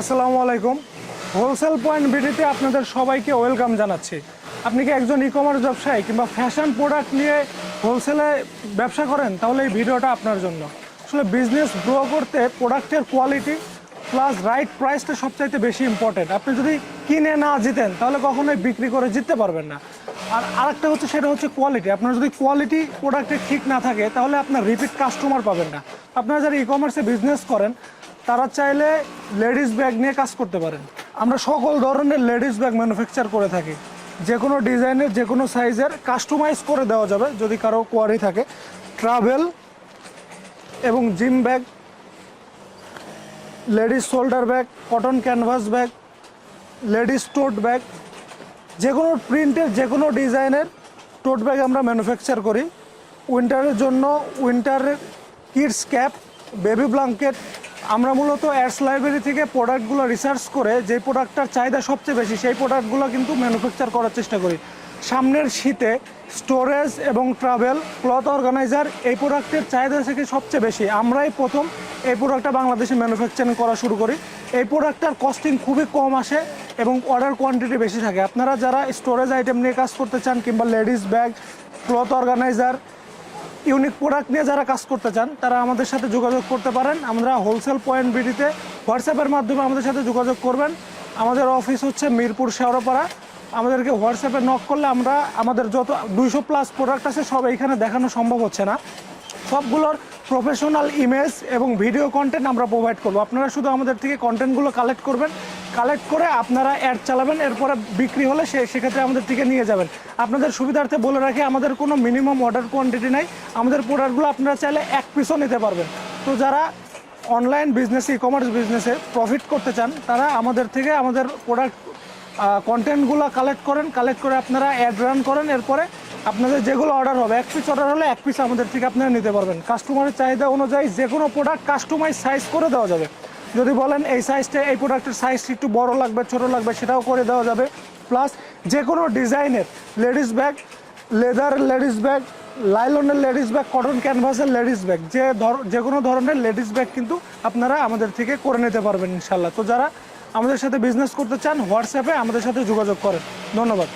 আসসালামু আলাইকুম। Wholesale point বিডিতে আপনাদের সবাইকে ওয়েলকাম জানাচ্ছি। আপনি কি একজন ই কমার্স ব্যবসায়ী কিংবা ফ্যাশন প্রোডাক্ট নিয়ে হোলসেলে ব্যবসা করেন? তাহলে এই ভিডিওটা আপনার জন্য। আসলে বিজনেস গ্রো করতে প্রোডাক্টের কোয়ালিটি প্লাস রাইট প্রাইসটা সবচাইতে বেশি ইম্পর্টেন্ট আপনি যদি কিনে না জিতেন, তাহলে কখনোই বিক্রি করে জিততে পারবেন না। আর আরেকটা হচ্ছে, সেটা হচ্ছে কোয়ালিটি আপনার যদি কোয়ালিটি প্রোডাক্টের ঠিক না থাকে, তাহলে আপনার রিপিট কাস্টমার পাবেন না। আপনারা যারা ই কমার্সে বিজনেস করেন তারা চাইলে লেডিস ব্যাগ নিয়ে কাজ করতে পারেন। আমরা সকল ধরনের লেডিস ব্যাগ ম্যানুফ্যাকচার করে থাকি। যে কোনো ডিজাইনের, যে কোনো সাইজের কাস্টমাইজ করে দেওয়া যাবে যদি কারও কোয়ারি থাকে। ট্রাভেল এবং gym bag, ladies shoulder bag, cotton canvas bag, ladies tote bag, যে কোনো প্রিন্টের, যে কোনো ডিজাইনের টোট ব্যাগ আমরা ম্যানুফ্যাকচার করি। উইন্টারের জন্য উইন্টারের কিডস ক্যাপ, বেবি ব্ল্যাঙ্কেট আমরা মূলত অ্যাডস লাইব্রেরি থেকে প্রোডাক্টগুলো রিসার্চ করে যে প্রোডাক্টটার চাহিদা সবচেয়ে বেশি, সেই প্রোডাক্টগুলো কিন্তু ম্যানুফ্যাকচার করার চেষ্টা করি। সামনের শীতে স্টোরেজ এবং ট্রাভেল ক্লথ অর্গানাইজার এই প্রোডাক্টের চাহিদা থেকে সবচেয়ে বেশি। আমরাই প্রথম এই প্রোডাক্টটা বাংলাদেশে ম্যানুফ্যাকচারিং করা শুরু করি। এই প্রোডাক্টটার কস্টিং খুবই কম আসে এবং অর্ডার কোয়ান্টিটি বেশি থাকে। আপনারা যারা স্টোরেজ আইটেম নিয়ে কাজ করতে চান কিংবা ladies bag cloth organiser unique product নিয়ে যারা কাজ করতে চান, তারা আমাদের সাথে যোগাযোগ করতে পারেন। আমরা হোলসেল পয়েন্ট বিডিতে হোয়াটসঅ্যাপের মাধ্যমে আমাদের সাথে যোগাযোগ করবেন। আমাদের অফিস হচ্ছে মিরপুর শেওড়াপাড়া। আমাদেরকে হোয়াটসঅ্যাপে নক করলে আমরা আমাদের যত দুইশো প্লাস প্রোডাক্ট আছে, সব এইখানে দেখানো সম্ভব হচ্ছে না। সবগুলোর প্রফেশনাল ইমেজ এবং ভিডিও কন্টেন্ট আমরা প্রোভাইড করব। আপনারা শুধু আমাদের থেকে কন্টেন্টগুলো কালেক্ট করবেন কালেক্ট করে আপনারা অ্যাড চালাবেন, এরপরে বিক্রি হলে সে সেক্ষেত্রে আমাদের থেকে নিয়ে যাবেন। আপনাদের সুবিধার্থে বলে রাখি, আমাদের কোনো মিনিমাম অর্ডার কোয়ান্টিটি নাই। আমাদের প্রোডাক্টগুলো আপনারা চাইলে এক পিসও নিতে পারবেন। তো যারা অনলাইন বিজনেস ই কমার্স বিজনেসে প্রফিট করতে চান, তারা আমাদের থেকে আমাদের প্রোডাক্ট কন্টেন্টগুলো কালেক্ট করেন কালেক্ট করে আপনারা অ্যাড রান করেন, এরপরে আপনাদের যেগুলো অর্ডার হবে, এক পিস অর্ডার হলে এক পিস আমাদের থেকে আপনারা নিতে পারবেন। কাস্টমারের চাহিদা অনুযায়ী যে কোনো প্রোডাক্ট কাস্টমাইজ সাইজ করে দেওয়া যাবে। যদি বলেন এই সাইজটা এই প্রোডাক্টের সাইজটা একটু বড় লাগবে, ছোট লাগবে, সেটাও করে দেওয়া যাবে। প্লাস যে কোনো ডিজাইনের ladies bag leather ladies bag লাইলনের ladies bag cotton ক্যানভাসের লেডিস ব্যাগ যে ধর যে কোনো ধরনের লেডিস ব্যাগ কিন্তু আপনারা আমাদের থেকে করে নিতে পারবেন ইনশাল্লাহ তো যারা আমাদের সাথে বিজনেস করতে চান হোয়াটসঅ্যাপে আমাদের সাথে যোগাযোগ করেন। ধন্যবাদ।